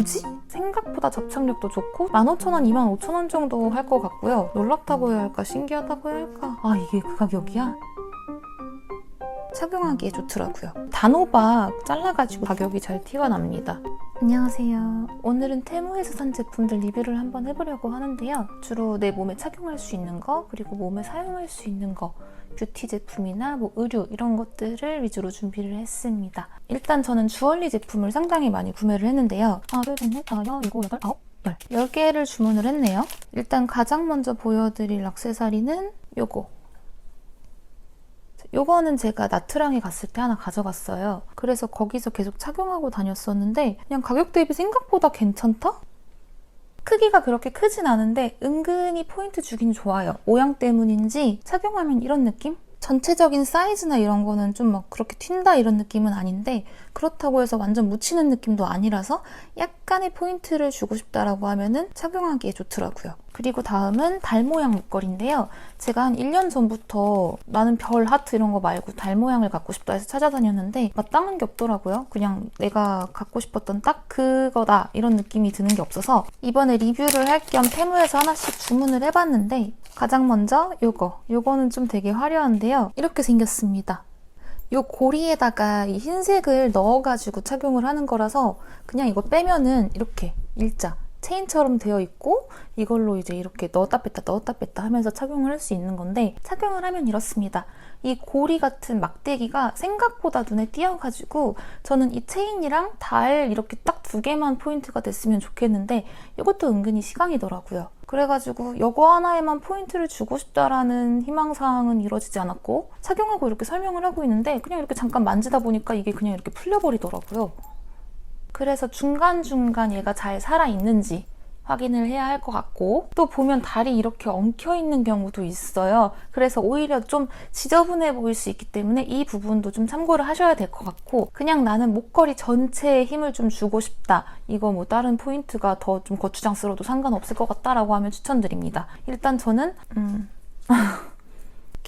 굳이? 생각보다 접착력도 좋고 15,000원, 25,000원 정도 할 것 같고요. 놀랍다고 해야 할까, 신기하다고 해야 할까. 아, 이게 그 가격이야? 착용하기에 좋더라고요. 단호박 잘라가지고 가격이 잘 티가 납니다. 안녕하세요. 오늘은 테무에서 산 제품들 리뷰를 한번 해보려고 하는데요. 주로 내 몸에 착용할 수 있는 거, 그리고 몸에 사용할 수 있는 거, 뷰티 제품이나 뭐 의류 이런 것들을 위주로 준비를 했습니다. 일단 저는 주얼리 제품을 상당히 많이 구매를 했는데요. 하나, 둘, 셋, 넷, 다섯, 여덟, 아홉, 열. 10개를 주문을 했네요. 일단 가장 먼저 보여드릴 액세서리는 요거. 요거는 제가 나트랑에 갔을 때 하나 가져갔어요. 그래서 거기서 계속 착용하고 다녔었는데 그냥 가격 대비 생각보다 괜찮다? 크기가 그렇게 크진 않은데 은근히 포인트 주긴 좋아요. 모양 때문인지 착용하면 이런 느낌? 전체적인 사이즈나 이런 거는 좀 막 그렇게 튄다 이런 느낌은 아닌데 그렇다고 해서 완전 묻히는 느낌도 아니라서 약간의 포인트를 주고 싶다라고 하면은 착용하기에 좋더라고요. 그리고 다음은 달 모양 목걸이인데요. 제가 한 1년 전부터 나는 별 하트 이런 거 말고 달 모양을 갖고 싶다 해서 찾아다녔는데 마땅한 게 없더라고요. 그냥 내가 갖고 싶었던 딱 그거다 이런 느낌이 드는 게 없어서 이번에 리뷰를 할 겸 테무에서 하나씩 주문을 해봤는데 가장 먼저 요거 요거는 좀 되게 화려한데요. 이렇게 생겼습니다. 요 고리에다가 이 흰색을 넣어가지고 착용을 하는 거라서 그냥 이거 빼면은 이렇게 일자 체인처럼 되어 있고 이걸로 이제 이렇게 넣었다 뺐다 넣었다 뺐다 하면서 착용을 할 수 있는 건데 착용을 하면 이렇습니다. 이 고리 같은 막대기가 생각보다 눈에 띄어가지고 저는 이 체인이랑 달 이렇게 딱 두 개만 포인트가 됐으면 좋겠는데 이것도 은근히 시강이더라고요. 그래가지고 이거 하나에만 포인트를 주고 싶다라는 희망사항은 이루어지지 않았고 착용하고 이렇게 설명을 하고 있는데 그냥 이렇게 잠깐 만지다 보니까 이게 그냥 이렇게 풀려버리더라고요. 그래서 중간중간 얘가 잘 살아있는지 확인을 해야 할 것 같고 또 보면 달이 이렇게 엉켜 있는 경우도 있어요. 그래서 오히려 좀 지저분해 보일 수 있기 때문에 이 부분도 좀 참고를 하셔야 될 것 같고 그냥 나는 목걸이 전체에 힘을 좀 주고 싶다. 이거 뭐 다른 포인트가 더 좀 거추장스러워도 상관없을 것 같다라고 하면 추천드립니다. 일단 저는 음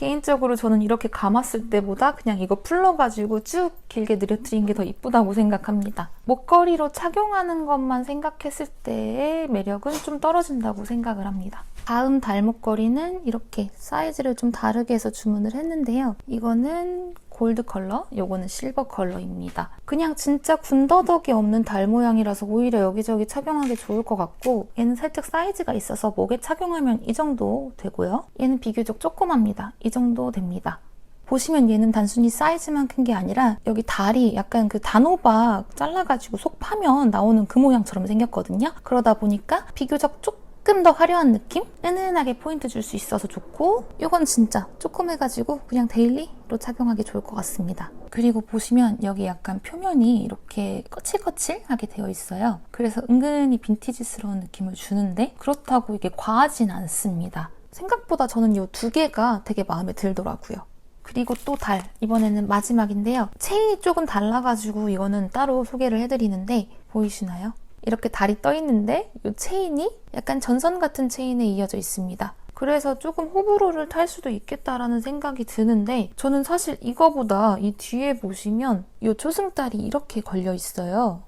개인적으로 저는 이렇게 감았을 때보다 그냥 이거 풀러가지고 쭉 길게 늘어뜨린 게 더 이쁘다고 생각합니다. 목걸이로 착용하는 것만 생각했을 때의 매력은 좀 떨어진다고 생각을 합니다. 다음 달 목걸이는 이렇게 사이즈를 좀 다르게 해서 주문을 했는데요. 이거는 골드 컬러, 요거는 실버 컬러입니다. 그냥 진짜 군더더기 없는 달 모양이라서 오히려 여기저기 착용하기 좋을 것 같고 얘는 살짝 사이즈가 있어서 목에 착용하면 이 정도 되고요. 얘는 비교적 조그맣니다. 이 정도 됩니다. 보시면 얘는 단순히 사이즈만 큰 게 아니라 여기 달이 약간 그 단호박 잘라가지고 속 파면 나오는 그 모양처럼 생겼거든요. 그러다 보니까 비교적 조금 더 화려한 느낌? 은은하게 포인트 줄 수 있어서 좋고 이건 진짜 조그매가지고 그냥 데일리로 착용하기 좋을 것 같습니다. 그리고 보시면 여기 약간 표면이 이렇게 거칠거칠하게 되어 있어요. 그래서 은근히 빈티지스러운 느낌을 주는데 그렇다고 이게 과하진 않습니다. 생각보다 저는 이 두 개가 되게 마음에 들더라고요. 그리고 또 달. 이번에는 마지막인데요. 체인이 조금 달라가지고 이거는 따로 소개를 해드리는데 보이시나요? 이렇게 달이 떠 있는데 이 체인이 약간 전선 같은 체인에 이어져 있습니다. 그래서 조금 호불호를 탈 수도 있겠다라는 생각이 드는데 저는 사실 이거보다 이 뒤에 보시면 이 초승달이 이렇게 걸려 있어요.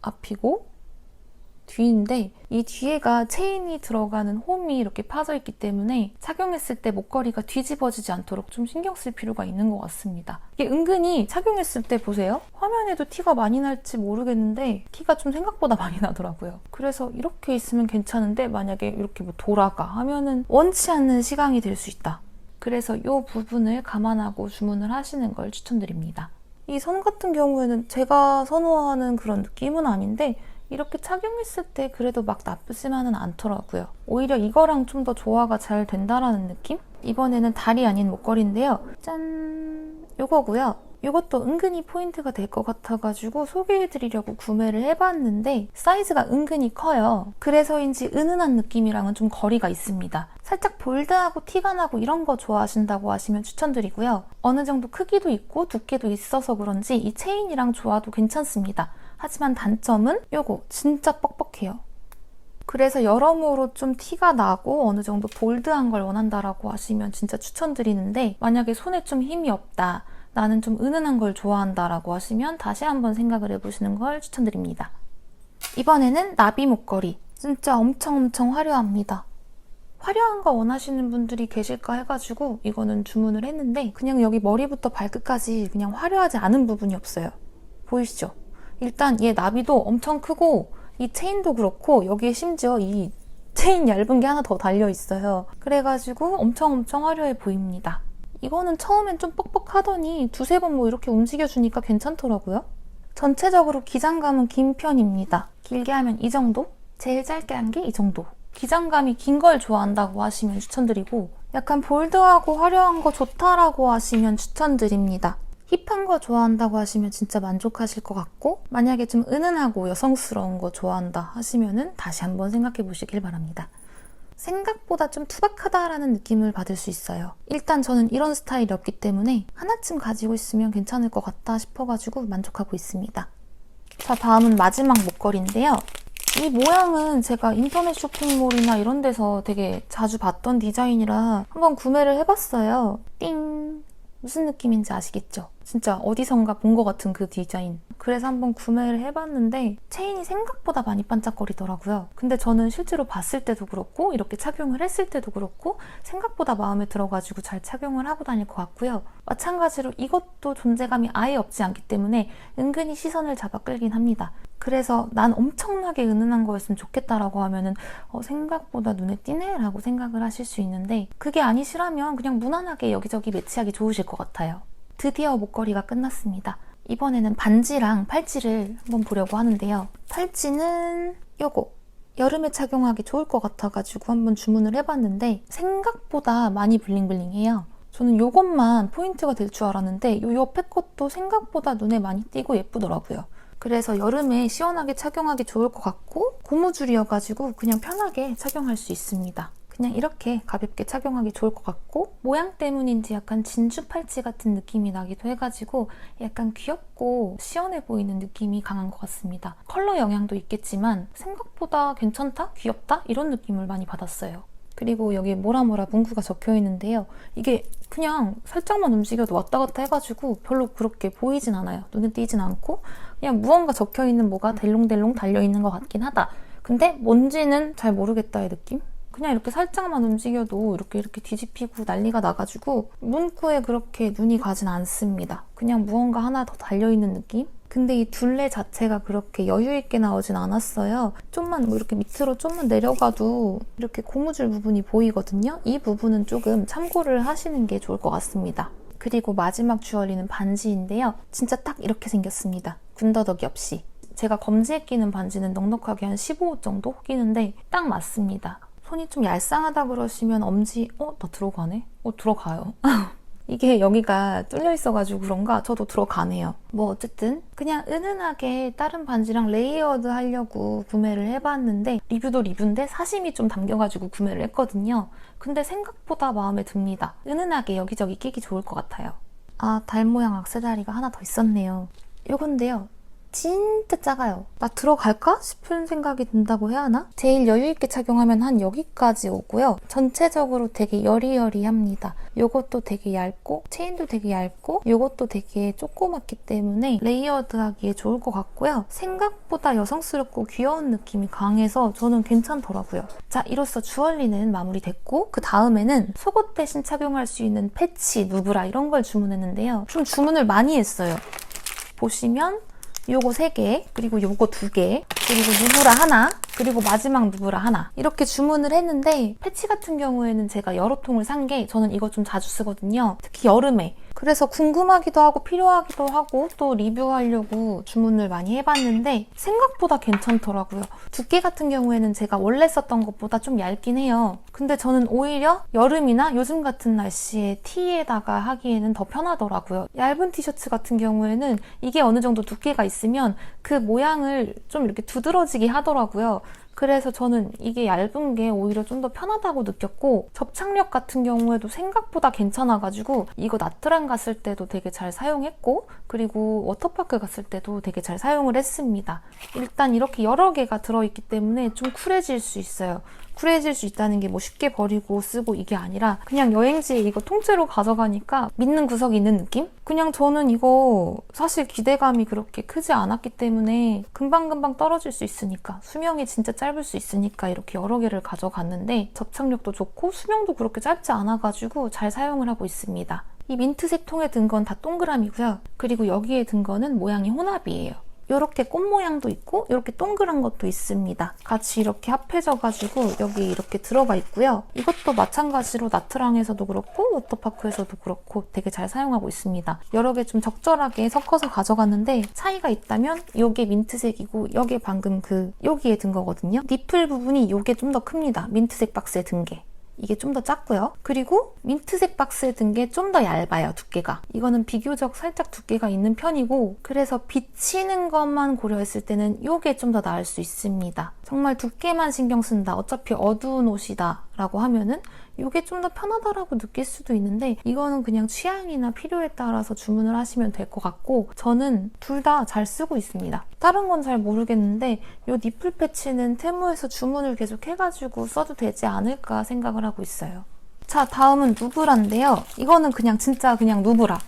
앞이고 뒤인데 이 뒤에가 체인이 들어가는 홈이 이렇게 파져 있기 때문에 착용했을 때 목걸이가 뒤집어지지 않도록 좀 신경 쓸 필요가 있는 것 같습니다. 이게 은근히 착용했을 때 보세요. 화면에도 티가 많이 날지 모르겠는데 티가 좀 생각보다 많이 나더라고요. 그래서 이렇게 있으면 괜찮은데 만약에 이렇게 뭐 돌아가 하면은 원치 않는 시강이 될 수 있다. 그래서 이 부분을 감안하고 주문을 하시는 걸 추천드립니다. 이 선 같은 경우에는 제가 선호하는 그런 느낌은 아닌데 이렇게 착용했을 때 그래도 막 나쁘지만은 않더라고요. 오히려 이거랑 좀 더 조화가 잘 된다라는 느낌? 이번에는 달이 아닌 목걸이인데요. 짠! 요거고요. 이것도 은근히 포인트가 될 것 같아가지고 소개해드리려고 구매를 해봤는데 사이즈가 은근히 커요. 그래서인지 은은한 느낌이랑은 좀 거리가 있습니다. 살짝 볼드하고 티가 나고 이런 거 좋아하신다고 하시면 추천드리고요. 어느 정도 크기도 있고 두께도 있어서 그런지 이 체인이랑 조화도 괜찮습니다. 하지만 단점은 요거 진짜 뻑뻑해요. 그래서 여러모로 좀 티가 나고 어느 정도 볼드한 걸 원한다라고 하시면 진짜 추천드리는데 만약에 손에 좀 힘이 없다. 나는 좀 은은한 걸 좋아한다라고 하시면 다시 한번 생각을 해보시는 걸 추천드립니다. 이번에는 나비 목걸이. 진짜 엄청 엄청 화려합니다. 화려한 거 원하시는 분들이 계실까 해가지고 이거는 주문을 했는데 그냥 여기 머리부터 발끝까지 그냥 화려하지 않은 부분이 없어요. 보이시죠? 일단 얘 나비도 엄청 크고 이 체인도 그렇고 여기에 심지어 이 체인 얇은 게 하나 더 달려 있어요. 그래가지고 엄청 엄청 화려해 보입니다. 이거는 처음엔 좀 뻑뻑하더니 두세 번 뭐 이렇게 움직여주니까 괜찮더라고요. 전체적으로 기장감은 긴 편입니다. 길게 하면 이 정도? 제일 짧게 한 게 이 정도. 기장감이 긴 걸 좋아한다고 하시면 추천드리고 약간 볼드하고 화려한 거 좋다라고 하시면 추천드립니다. 힙한 거 좋아한다고 하시면 진짜 만족하실 것 같고 만약에 좀 은은하고 여성스러운 거 좋아한다 하시면은 다시 한번 생각해 보시길 바랍니다. 생각보다 좀 투박하다라는 느낌을 받을 수 있어요. 일단 저는 이런 스타일이 없기 때문에 하나쯤 가지고 있으면 괜찮을 것 같다 싶어가지고 만족하고 있습니다. 자, 다음은 마지막 목걸이인데요. 이 모양은 제가 인터넷 쇼핑몰이나 이런 데서 되게 자주 봤던 디자인이라 한번 구매를 해봤어요. 띵! 무슨 느낌인지 아시겠죠? 진짜 어디선가 본 것 같은 그 디자인. 그래서 한번 구매를 해봤는데 체인이 생각보다 많이 반짝거리더라고요. 근데 저는 실제로 봤을 때도 그렇고 이렇게 착용을 했을 때도 그렇고 생각보다 마음에 들어가지고 잘 착용을 하고 다닐 것 같고요. 마찬가지로 이것도 존재감이 아예 없지 않기 때문에 은근히 시선을 잡아 끌긴 합니다. 그래서 난 엄청나게 은은한 거였으면 좋겠다라고 하면은 어, 생각보다 눈에 띄네라고 생각을 하실 수 있는데 그게 아니시라면 그냥 무난하게 여기저기 매치하기 좋으실 것 같아요. 드디어 목걸이가 끝났습니다. 이번에는 반지랑 팔찌를 한번 보려고 하는데요. 팔찌는 요거 여름에 착용하기 좋을 것 같아가지고 한번 주문을 해봤는데 생각보다 많이 블링블링해요. 저는 요것만 포인트가 될 줄 알았는데 요 옆에 것도 생각보다 눈에 많이 띄고 예쁘더라고요. 그래서 여름에 시원하게 착용하기 좋을 것 같고 고무줄이어가지고 그냥 편하게 착용할 수 있습니다. 그냥 이렇게 가볍게 착용하기 좋을 것 같고 모양 때문인지 약간 진주 팔찌 같은 느낌이 나기도 해가지고 약간 귀엽고 시원해 보이는 느낌이 강한 것 같습니다. 컬러 영향도 있겠지만 생각보다 괜찮다? 귀엽다? 이런 느낌을 많이 받았어요. 그리고 여기 뭐라뭐라 문구가 적혀 있는데요. 이게 그냥 살짝만 움직여도 왔다 갔다 해가지고 별로 그렇게 보이진 않아요. 눈에 띄진 않고 그냥 무언가 적혀 있는 뭐가 델롱델롱 달려 있는 것 같긴 하다. 근데 뭔지는 잘 모르겠다의 느낌? 그냥 이렇게 살짝만 움직여도 이렇게 이렇게 뒤집히고 난리가 나가지고 문구에 그렇게 눈이 가진 않습니다. 그냥 무언가 하나 더 달려있는 느낌? 근데 이 둘레 자체가 그렇게 여유 있게 나오진 않았어요. 좀만 뭐 이렇게 밑으로 좀만 내려가도 이렇게 고무줄 부분이 보이거든요. 이 부분은 조금 참고를 하시는 게 좋을 것 같습니다. 그리고 마지막 주얼리는 반지인데요. 진짜 딱 이렇게 생겼습니다. 군더더기 없이. 제가 검지에 끼는 반지는 넉넉하게 한 15호 정도 끼는데 딱 맞습니다. 손이 좀 얄쌍하다 그러시면 엄지 어? 나 들어가네? 어 들어가요. 이게 여기가 뚫려 있어가지고 그런가 저도 들어가네요. 뭐 어쨌든 그냥 은은하게 다른 반지랑 레이어드 하려고 구매를 해봤는데 리뷰도 리뷰인데 사심이 좀 담겨가지고 구매를 했거든요. 근데 생각보다 마음에 듭니다. 은은하게 여기저기 끼기 좋을 것 같아요. 아, 달 모양 악세사리가 하나 더 있었네요. 요건데요. 진짜 작아요. 나 들어갈까 싶은 생각이 든다고 해야 하나? 제일 여유있게 착용하면 한 여기까지 오고요. 전체적으로 되게 여리여리합니다. 요것도 되게 얇고 체인도 되게 얇고 요것도 되게 조그맣기 때문에 레이어드하기에 좋을 것 같고요. 생각보다 여성스럽고 귀여운 느낌이 강해서 저는 괜찮더라고요. 자, 이로써 주얼리는 마무리됐고 그 다음에는 속옷 대신 착용할 수 있는 패치, 누브라 이런 걸 주문했는데요. 좀 주문을 많이 했어요. 보시면 요거 3개, 그리고 요거 2개, 그리고 누브라 하나, 그리고 마지막 누브라 하나. 이렇게 주문을 했는데 패치 같은 경우에는 제가 여러 통을 산 게 저는 이거 좀 자주 쓰거든요. 특히 여름에. 그래서 궁금하기도 하고 필요하기도 하고 또 리뷰하려고 주문을 많이 해봤는데 생각보다 괜찮더라고요. 두께 같은 경우에는 제가 원래 썼던 것보다 좀 얇긴 해요. 근데 저는 오히려 여름이나 요즘 같은 날씨에 티에다가 하기에는 더 편하더라고요. 얇은 티셔츠 같은 경우에는 이게 어느 정도 두께가 있으면 그 모양을 좀 이렇게 두드러지게 하더라고요. 그래서 저는 이게 얇은 게 오히려 좀 더 편하다고 느꼈고 접착력 같은 경우에도 생각보다 괜찮아가지고 이거 나트랑 갔을 때도 되게 잘 사용했고 그리고 워터파크 갔을 때도 되게 잘 사용을 했습니다. 일단 이렇게 여러 개가 들어있기 때문에 좀 쿨해질 수 있어요. 쿨해질 수 있다는 게 뭐 쉽게 버리고 쓰고 이게 아니라 그냥 여행지에 이거 통째로 가져가니까 믿는 구석이 있는 느낌? 그냥 저는 이거 사실 기대감이 그렇게 크지 않았기 때문에 금방금방 떨어질 수 있으니까 수명이 진짜 짧을 수 있으니까 이렇게 여러 개를 가져갔는데 접착력도 좋고 수명도 그렇게 짧지 않아가지고 잘 사용을 하고 있습니다. 이 민트색 통에 든 건 다 동그라미고요. 그리고 여기에 든 거는 모양이 혼합이에요. 이렇게 꽃 모양도 있고 이렇게 동그란 것도 있습니다. 같이 이렇게 합해져가지고 여기 이렇게 들어가 있고요. 이것도 마찬가지로 나트랑에서도 그렇고 워터파크에서도 그렇고 되게 잘 사용하고 있습니다. 여러 개 좀 적절하게 섞어서 가져갔는데 차이가 있다면 이게 민트색이고 여기 방금 그 여기에 든 거거든요. 니플 부분이 이게 좀 더 큽니다. 민트색 박스에 든 게. 이게 좀 더 작고요. 그리고 민트색 박스에 든 게 좀 더 얇아요, 두께가. 이거는 비교적 살짝 두께가 있는 편이고 그래서 비치는 것만 고려했을 때는 이게 좀 더 나을 수 있습니다. 정말 두께만 신경 쓴다. 어차피 어두운 옷이다. 라고 하면은 이게 좀 더 편하다라고 느낄 수도 있는데 이거는 그냥 취향이나 필요에 따라서 주문을 하시면 될 것 같고 저는 둘 다 잘 쓰고 있습니다. 다른 건 잘 모르겠는데 이 니플 패치는 테무에서 주문을 계속 해가지고 써도 되지 않을까 생각을 하고 있어요. 자 다음은 누브라인데요. 이거는 그냥 진짜 그냥 누브라.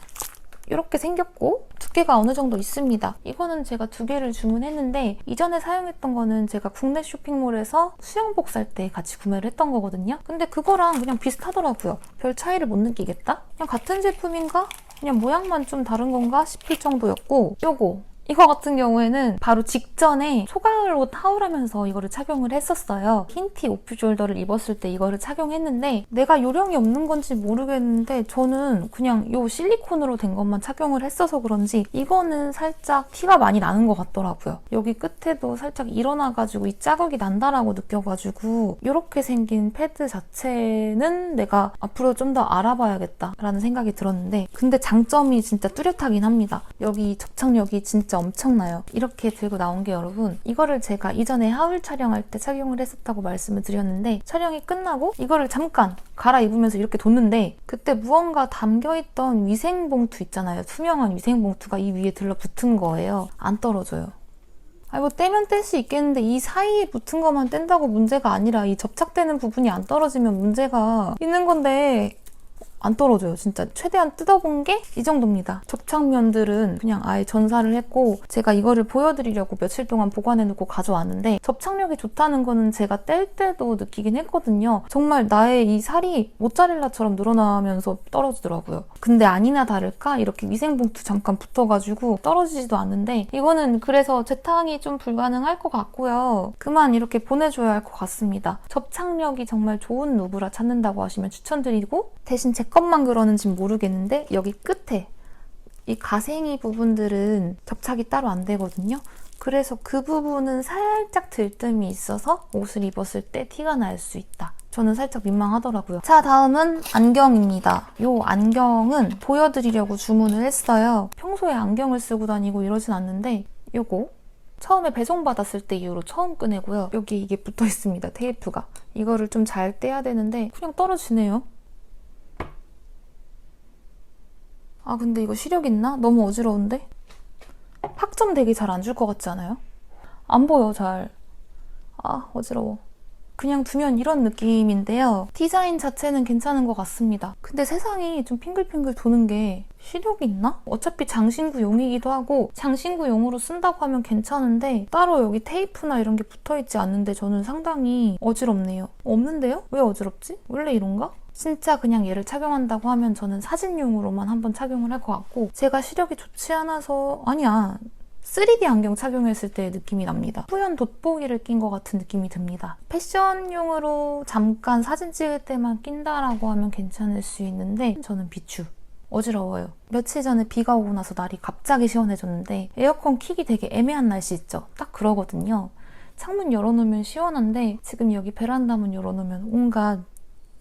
이렇게 생겼고 두께가 어느 정도 있습니다. 이거는 제가 두 개를 주문했는데 이전에 사용했던 거는 제가 국내 쇼핑몰에서 수영복 살 때 같이 구매를 했던 거거든요. 근데 그거랑 그냥 비슷하더라고요. 별 차이를 못 느끼겠다? 그냥 같은 제품인가? 그냥 모양만 좀 다른 건가 싶을 정도였고 요거 이거 같은 경우에는 바로 직전에 초가을 옷 하울하면서 이거를 착용을 했었어요. 흰티 오프 숄더를 입었을 때 이거를 착용했는데 내가 요령이 없는 건지 모르겠는데 저는 그냥 요 실리콘으로 된 것만 착용을 했어서 그런지 이거는 살짝 티가 많이 나는 것 같더라고요. 여기 끝에도 살짝 일어나가지고 이 자국이 난다라고 느껴가지고 이렇게 생긴 패드 자체는 내가 앞으로 좀 더 알아봐야겠다라는 생각이 들었는데 근데 장점이 진짜 뚜렷하긴 합니다. 여기 접착력이 진짜 엄청나요. 이렇게 들고 나온 게 여러분 이거를 제가 이전에 하울 촬영할 때 착용을 했었다고 말씀을 드렸는데 촬영이 끝나고 이거를 잠깐 갈아입으면서 이렇게 뒀는데 그때 무언가 담겨있던 위생봉투 있잖아요. 투명한 위생봉투가 이 위에 들러붙은 거예요. 안 떨어져요. 아니 뭐 떼면 뗄 수 있겠는데 이 사이에 붙은 것만 뗀다고 문제가 아니라 이 접착되는 부분이 안 떨어지면 문제가 있는 건데 안 떨어져요. 진짜 최대한 뜯어본 게 이 정도입니다. 접착면들은 그냥 아예 전사를 했고 제가 이거를 보여드리려고 며칠 동안 보관해놓고 가져왔는데 접착력이 좋다는 거는 제가 뗄 때도 느끼긴 했거든요. 정말 나의 이 살이 모짜렐라처럼 늘어나면서 떨어지더라고요. 근데 아니나 다를까 이렇게 위생봉투 잠깐 붙어가지고 떨어지지도 않는데 이거는 그래서 재탕이 좀 불가능할 것 같고요. 그만 이렇게 보내줘야 할 것 같습니다. 접착력이 정말 좋은 누브라 찾는다고 하시면 추천드리고 대신 제 것만 그러는지 모르겠는데 여기 끝에 이 가생이 부분들은 접착이 따로 안 되거든요. 그래서 그 부분은 살짝 들뜸이 있어서 옷을 입었을 때 티가 날 수 있다. 저는 살짝 민망하더라고요. 자, 다음은 안경입니다. 이 안경은 보여드리려고 주문을 했어요. 평소에 안경을 쓰고 다니고 이러진 않는데 요거 처음에 배송받았을 때 이후로 처음 꺼내고요. 여기 이게 붙어 있습니다. 테이프가. 이거를 좀 잘 떼야 되는데 그냥 떨어지네요. 아 근데 이거 시력 있나? 너무 어지러운데? 학점 되게 잘 안 줄 것 같지 않아요? 안 보여 잘. 아 어지러워. 그냥 두면 이런 느낌인데요. 디자인 자체는 괜찮은 것 같습니다. 근데 세상이 좀 핑글핑글 도는 게 시력이 있나? 어차피 장신구용이기도 하고 장신구용으로 쓴다고 하면 괜찮은데 따로 여기 테이프나 이런 게 붙어있지 않는데 저는 상당히 어지럽네요. 없는데요? 왜 어지럽지? 원래 이런가? 진짜 그냥 얘를 착용한다고 하면 저는 사진용으로만 한번 착용을 할 것 같고 제가 시력이 좋지 않아서 아니야 3D 안경 착용했을 때의 느낌이 납니다. 뿌연 돋보기를 낀 것 같은 느낌이 듭니다. 패션용으로 잠깐 사진 찍을 때만 낀다라고 하면 괜찮을 수 있는데 저는 비추. 어지러워요. 며칠 전에 비가 오고 나서 날이 갑자기 시원해졌는데 에어컨 킥이 되게 애매한 날씨 있죠? 딱 그러거든요. 창문 열어놓으면 시원한데 지금 여기 베란다 문 열어놓으면 온갖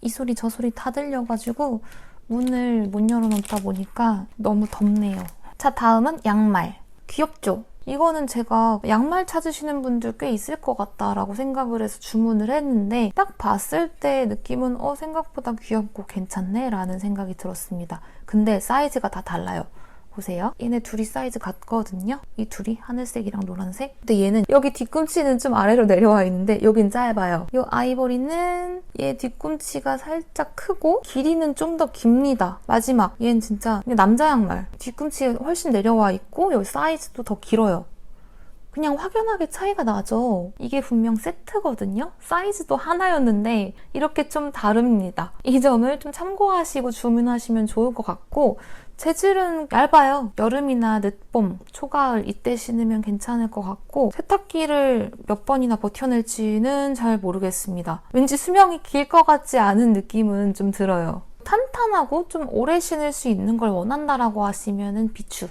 이 소리 저 소리 다 들려가지고 문을 못 열어놓다 보니까 너무 덥네요. 자 다음은 양말. 귀엽죠? 이거는 제가 양말 찾으시는 분들 꽤 있을 것 같다라고 생각을 해서 주문을 했는데 딱 봤을 때 느낌은 어 생각보다 귀엽고 괜찮네 라는 생각이 들었습니다. 근데 사이즈가 다 달라요. 보세요. 얘네 둘이 사이즈 같거든요. 이 둘이 하늘색이랑 노란색. 근데 얘는 여기 뒤꿈치는 좀 아래로 내려와 있는데 여긴 짧아요. 이 아이보리는 얘 뒤꿈치가 살짝 크고 길이는 좀 더 깁니다. 마지막 얘는 진짜 남자 양말. 뒤꿈치가 훨씬 내려와 있고 여기 사이즈도 더 길어요. 그냥 확연하게 차이가 나죠. 이게 분명 세트거든요. 사이즈도 하나였는데 이렇게 좀 다릅니다. 이 점을 좀 참고하시고 주문하시면 좋을 것 같고 재질은 얇아요. 여름이나 늦봄, 초가을 이때 신으면 괜찮을 것 같고 세탁기를 몇 번이나 버텨낼지는 잘 모르겠습니다. 왠지 수명이 길 것 같지 않은 느낌은 좀 들어요. 탄탄하고 좀 오래 신을 수 있는 걸 원한다라고 하시면은 비추.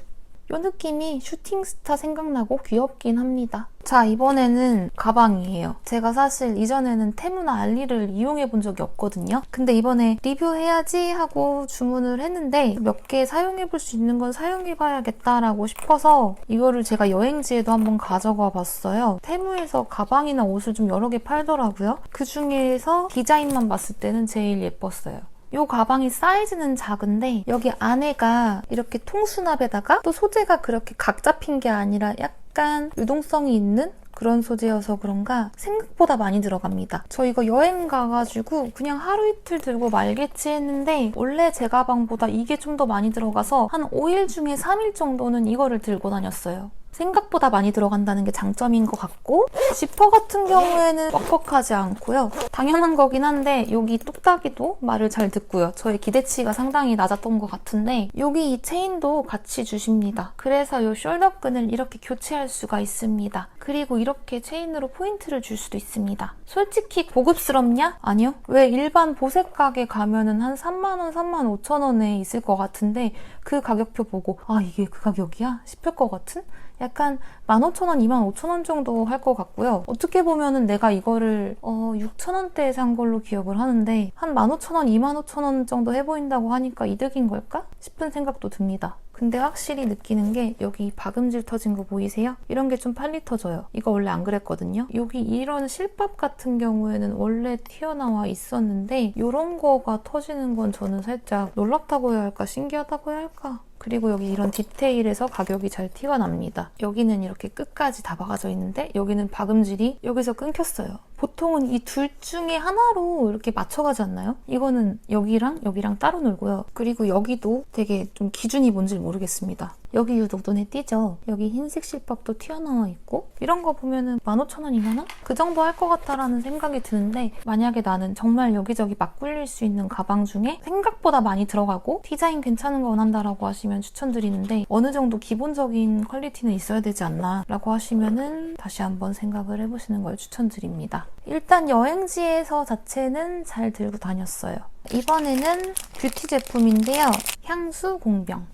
이 느낌이 슈팅스타 생각나고 귀엽긴 합니다. 자, 이번에는 가방이에요. 제가 사실 이전에는 테무나 알리를 이용해 본 적이 없거든요. 근데 이번에 리뷰해야지 하고 주문을 했는데 몇 개 사용해 볼 수 있는 건 사용해 봐야겠다라고 싶어서 이거를 제가 여행지에도 한번 가져가 봤어요. 테무에서 가방이나 옷을 좀 여러 개 팔더라고요. 그 중에서 디자인만 봤을 때는 제일 예뻤어요. 이 가방이 사이즈는 작은데 여기 안에가 이렇게 통수납에다가 또 소재가 그렇게 각 잡힌 게 아니라 약간 유동성이 있는 그런 소재여서 그런가 생각보다 많이 들어갑니다. 저 이거 여행 가가지고 그냥 하루 이틀 들고 말겠지 했는데 원래 제 가방보다 이게 좀 더 많이 들어가서 한 5일 중에 3일 정도는 이거를 들고 다녔어요. 생각보다 많이 들어간다는 게 장점인 것 같고 지퍼 같은 경우에는 뻑뻑하지 않고요. 당연한 거긴 한데 여기 뚝딱이도 말을 잘 듣고요. 저의 기대치가 상당히 낮았던 것 같은데 여기 이 체인도 같이 주십니다. 그래서 이 숄더끈을 이렇게 교체할 수가 있습니다. 그리고 이렇게 체인으로 포인트를 줄 수도 있습니다. 솔직히 고급스럽냐? 아니요. 왜 일반 보색 가게 가면은 한 3만원, 3만 5천원에 있을 것 같은데 그 가격표 보고 아 이게 그 가격이야? 싶을 것 같은? 약간 15,000원, 25,000원 정도 할 것 같고요. 어떻게 보면은 내가 이거를 어, 6,000원대에 산 걸로 기억을 하는데 한 15,000원, 25,000원 정도 해 보인다고 하니까 이득인 걸까? 싶은 생각도 듭니다. 근데 확실히 느끼는 게 여기 박음질 터진 거 보이세요? 이런 게 좀 빨리 터져요. 이거 원래 안 그랬거든요. 여기 이런 실밥 같은 경우에는 원래 튀어나와 있었는데 이런 거가 터지는 건 저는 살짝 놀랍다고 해야 할까 신기하다고 해야 할까 그리고 여기 이런 디테일에서 가격이 잘 티가 납니다. 여기는 이렇게 끝까지 다 박아져 있는데 여기는 박음질이 여기서 끊겼어요. 보통은 이 둘 중에 하나로 이렇게 맞춰가지 않나요? 이거는 여기랑 여기랑 따로 놀고요. 그리고 여기도 되게 좀 기준이 뭔지 모르겠습니다. 여기 유독 눈에 띄죠? 여기 흰색 실밥도 튀어나와 있고 이런 거 보면은 15,000원, 2만원? 그 정도 할 것 같다라는 생각이 드는데 만약에 나는 정말 여기저기 막 굴릴 수 있는 가방 중에 생각보다 많이 들어가고 디자인 괜찮은 거 원한다라고 하시면 추천드리는데 어느 정도 기본적인 퀄리티는 있어야 되지 않나 라고 하시면은 다시 한번 생각을 해보시는 걸 추천드립니다. 일단 여행지에서 자체는 잘 들고 다녔어요. 이번에는 뷰티 제품인데요. 향수 공병.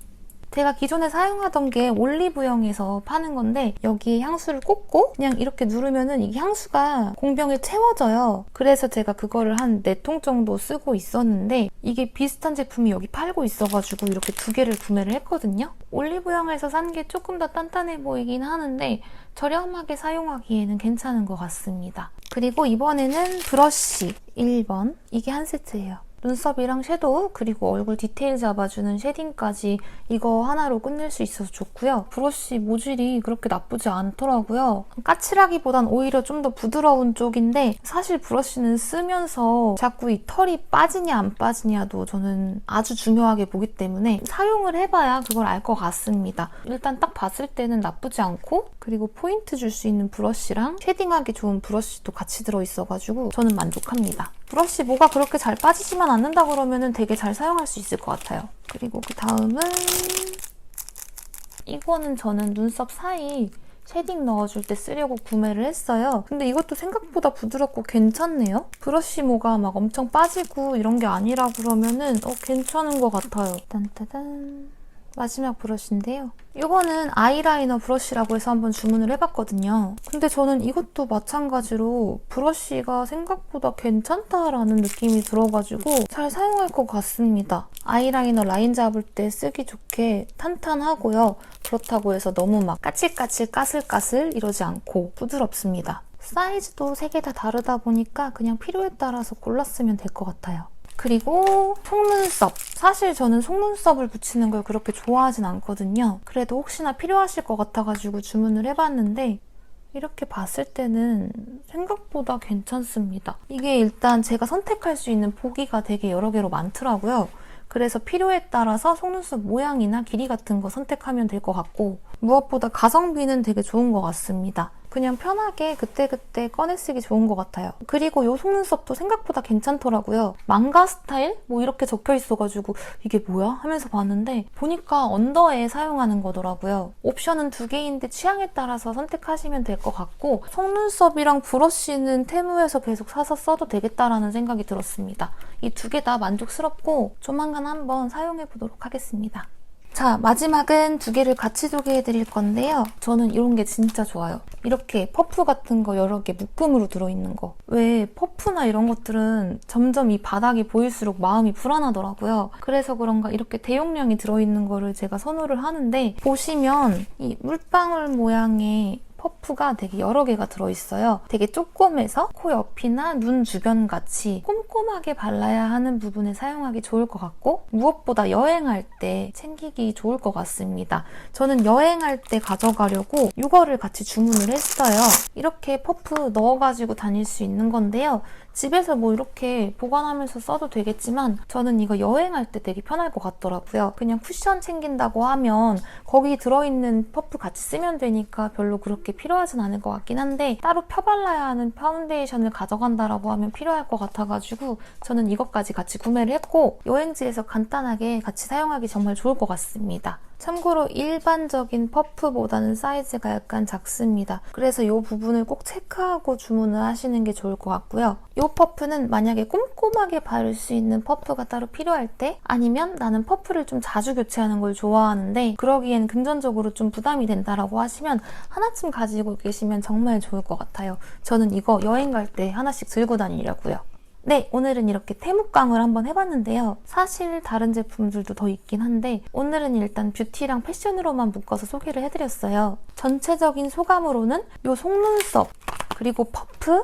제가 기존에 사용하던 게 올리브영에서 파는 건데 여기에 향수를 꽂고 그냥 이렇게 누르면은 이게 향수가 공병에 채워져요. 그래서 제가 그거를 한 4통 정도 쓰고 있었는데 이게 비슷한 제품이 여기 팔고 있어가지고 이렇게 두 개를 구매를 했거든요. 올리브영에서 산 게 조금 더 단단해 보이긴 하는데 저렴하게 사용하기에는 괜찮은 것 같습니다. 그리고 이번에는 브러쉬 1번 이게 한 세트예요. 눈썹이랑 섀도우 그리고 얼굴 디테일 잡아주는 쉐딩까지 이거 하나로 끝낼 수 있어서 좋고요. 브러쉬 모질이 그렇게 나쁘지 않더라고요. 까칠하기보단 오히려 좀 더 부드러운 쪽인데 사실 브러쉬는 쓰면서 자꾸 이 털이 빠지냐 안 빠지냐도 저는 아주 중요하게 보기 때문에 사용을 해봐야 그걸 알 것 같습니다. 일단 딱 봤을 때는 나쁘지 않고 그리고 포인트 줄 수 있는 브러쉬랑 쉐딩하기 좋은 브러쉬도 같이 들어있어가지고 저는 만족합니다. 브러쉬 뭐가 그렇게 잘 빠지지만 않는다 그러면 되게 잘 사용할 수 있을 것 같아요. 그리고 그 다음은 이거는 저는 눈썹 사이 쉐딩 넣어줄 때 쓰려고 구매를 했어요. 근데 이것도 생각보다 부드럽고 괜찮네요. 브러쉬 모가 막 엄청 빠지고 이런 게 아니라 그러면은 어, 괜찮은 것 같아요. 딴따단. 마지막 브러쉬인데요. 이거는 아이라이너 브러쉬라고 해서 한번 주문을 해봤거든요. 근데 저는 이것도 마찬가지로 브러쉬가 생각보다 괜찮다라는 느낌이 들어가지고 잘 사용할 것 같습니다. 아이라이너 라인 잡을 때 쓰기 좋게 탄탄하고요. 그렇다고 해서 너무 막 까칠까칠 까슬까슬 이러지 않고 부드럽습니다. 사이즈도 세개다 다르다 보니까 그냥 필요에 따라서 골랐으면 될 것 같아요. 그리고 속눈썹. 사실 저는 속눈썹을 붙이는 걸 그렇게 좋아하진 않거든요. 그래도 혹시나 필요하실 것 같아가지고 주문을 해봤는데 이렇게 봤을 때는 생각보다 괜찮습니다. 이게 일단 제가 선택할 수 있는 보기가 되게 여러 개로 많더라고요. 그래서 필요에 따라서 속눈썹 모양이나 길이 같은 거 선택하면 될 것 같고 무엇보다 가성비는 되게 좋은 것 같습니다. 그냥 편하게 그때그때 꺼내 쓰기 좋은 것 같아요. 그리고 이 속눈썹도 생각보다 괜찮더라고요. 망가 스타일? 뭐 이렇게 적혀 있어가지고 이게 뭐야? 하면서 봤는데 보니까 언더에 사용하는 거더라고요. 옵션은 두 개인데 취향에 따라서 선택하시면 될 것 같고 속눈썹이랑 브러쉬는 테무에서 계속 사서 써도 되겠다라는 생각이 들었습니다. 이 두 개 다 만족스럽고 조만간 한번 사용해 보도록 하겠습니다. 자, 마지막은 두 개를 같이 소개해 드릴 건데요. 저는 이런 게 진짜 좋아요. 이렇게 퍼프 같은 거 여러 개 묶음으로 들어있는 거. 왜 퍼프나 이런 것들은 점점 이 바닥이 보일수록 마음이 불안하더라고요. 그래서 그런가 이렇게 대용량이 들어있는 거를 제가 선호를 하는데 보시면 이 물방울 모양의 퍼프가 되게 여러 개가 들어있어요. 되게 조그매서 코 옆이나 눈 주변 같이 꼼꼼하게 발라야 하는 부분에 사용하기 좋을 것 같고 무엇보다 여행할 때 챙기기 좋을 것 같습니다. 저는 여행할 때 가져가려고 이거를 같이 주문을 했어요. 이렇게 퍼프 넣어가지고 다닐 수 있는 건데요. 집에서 뭐 이렇게 보관하면서 써도 되겠지만 저는 이거 여행할 때 되게 편할 것 같더라고요. 그냥 쿠션 챙긴다고 하면 거기 들어있는 퍼프 같이 쓰면 되니까 별로 그렇게 필요하진 않을 것 같긴 한데 따로 펴발라야 하는 파운데이션을 가져간다라고 하면 필요할 것 같아가지고 저는 이것까지 같이 구매를 했고 여행지에서 간단하게 같이 사용하기 정말 좋을 것 같습니다. 참고로 일반적인 퍼프보다는 사이즈가 약간 작습니다. 그래서 이 부분을 꼭 체크하고 주문을 하시는 게 좋을 것 같고요. 이 퍼프는 만약에 꼼꼼하게 바를 수 있는 퍼프가 따로 필요할 때 아니면 나는 퍼프를 좀 자주 교체하는 걸 좋아하는데 그러기엔 금전적으로 좀 부담이 된다라고 하시면 하나쯤 가지고 계시면 정말 좋을 것 같아요. 저는 이거 여행 갈 때 하나씩 들고 다니려고요. 네, 오늘은 이렇게 태묵광을 한번 해봤는데요. 사실 다른 제품들도 더 있긴 한데 오늘은 일단 뷰티랑 패션으로만 묶어서 소개를 해드렸어요. 전체적인 소감으로는 이 속눈썹, 그리고 퍼프,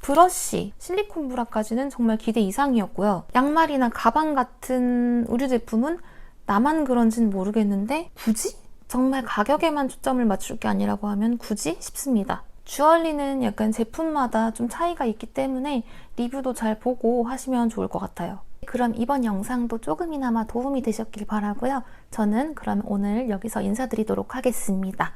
브러쉬, 실리콘 브라까지는 정말 기대 이상이었고요. 양말이나 가방 같은 의류 제품은 나만 그런진 모르겠는데 굳이? 정말 가격에만 초점을 맞출 게 아니라고 하면 굳이 싶습니다. 주얼리는 약간 제품마다 좀 차이가 있기 때문에 리뷰도 잘 보고 하시면 좋을 것 같아요. 그럼 이번 영상도 조금이나마 도움이 되셨길 바라고요. 저는 그럼 오늘 여기서 인사드리도록 하겠습니다.